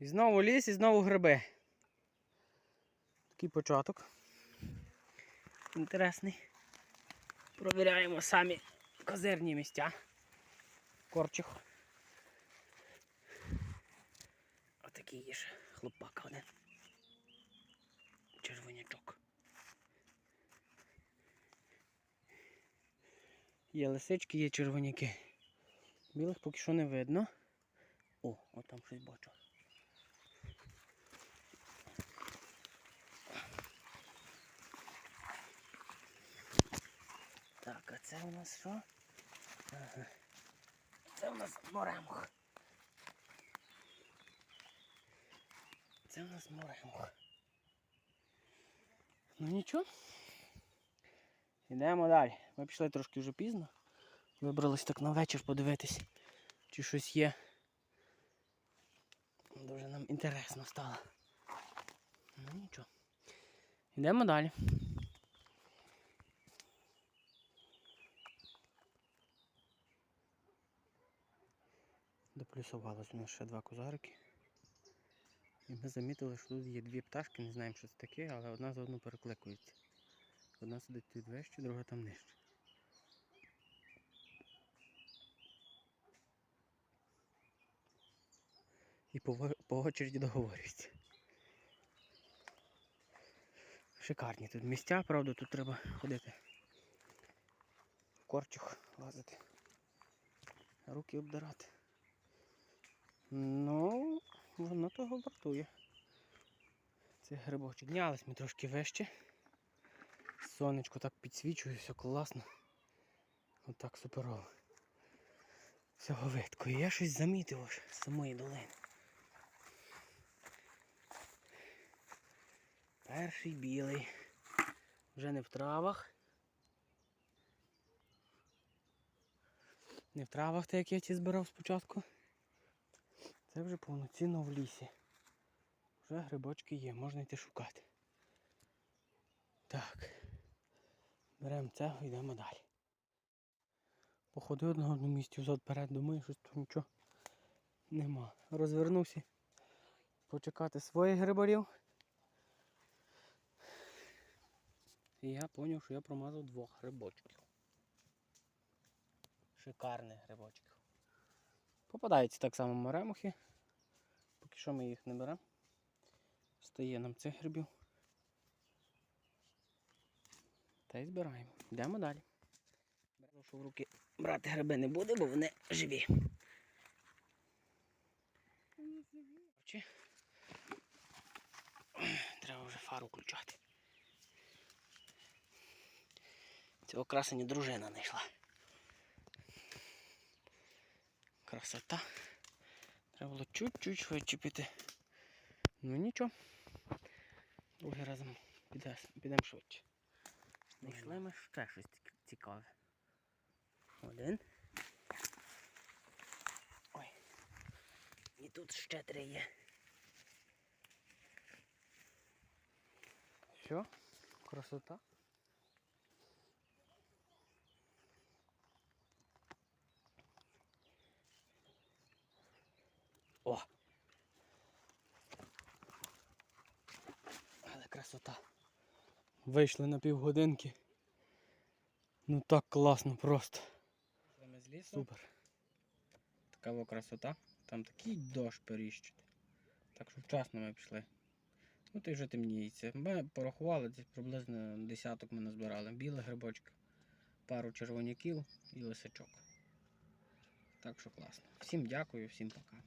І знову ліс, і знову гриби. Такий початок. Інтересний. Провіряємо самі козирні місця. Корчих. Отакий є ще хлопак один. Червонячок. Є лисички, є червоняки. Білих поки що не видно. О, от там щось бачу. Так, а це у нас що? Це у нас моремух. Це у нас моремух. Ну нічого. Йдемо далі. Ми пішли трошки вже пізно. Вибрались так на вечір подивитись, чи щось є. Дуже нам інтересно стало. Ну нічого. Йдемо далі. Доплюсувалось у нас ще два козарики. І ми замітили, що тут є дві пташки, не знаємо, що це таке, але одна за одну перекликується. Одна сидить тут вище, друга там нижче. І по, по очереді договорюються. Шикарні тут місця, правда, тут треба ходити. В корчух лазити. Руки обдирати. Ну, воно того вартує. Це грибочок. Піднялись ми трошки вище. Сонечко так підсвічує, все класно. Отак суперово. Всього видко. Я щось замітив аж з самої долини. Перший білий. Вже не в травах. Не в травах, так як я ті збирав спочатку. Це вже повноцінно в лісі. Вже грибочки є, можна йти шукати. Так. Беремо і йдемо далі. Походив на одному місці взад перед, думаю, що тут нічого нема. Розвернувся почекати своїх грибарів. І я зрозумів, що я промазав двох грибочків. Шикарних грибочків. Попадаються так само моремухи. Поки що ми їх не беремо. Стає нам цих грибів. Та й збираємо. Йдемо далі. Що в руки брати гриби не буде, бо вони живі. Треба вже фару включати. Цього красені дружина знайшла. Красота. Треба було чуть-чуть швидше піти. Ну нічого. Другий разом підемо швидше. Знайшли ми ще щось цікаве. Один. Ой. І тут ще три є. Що? Красота. О! Але красота. Вийшли на півгодинки. Ну так класно просто. Ми з лісу. Супер. Така во красота. Там такий дощ періщить. Так що вчасно ми пішли. Ну ти вже темніється. Ми порахували десь приблизно десяток ми назбирали. Білих грибочків, пару червоняків і лисичок. Так що класно. Всім дякую, всім пока.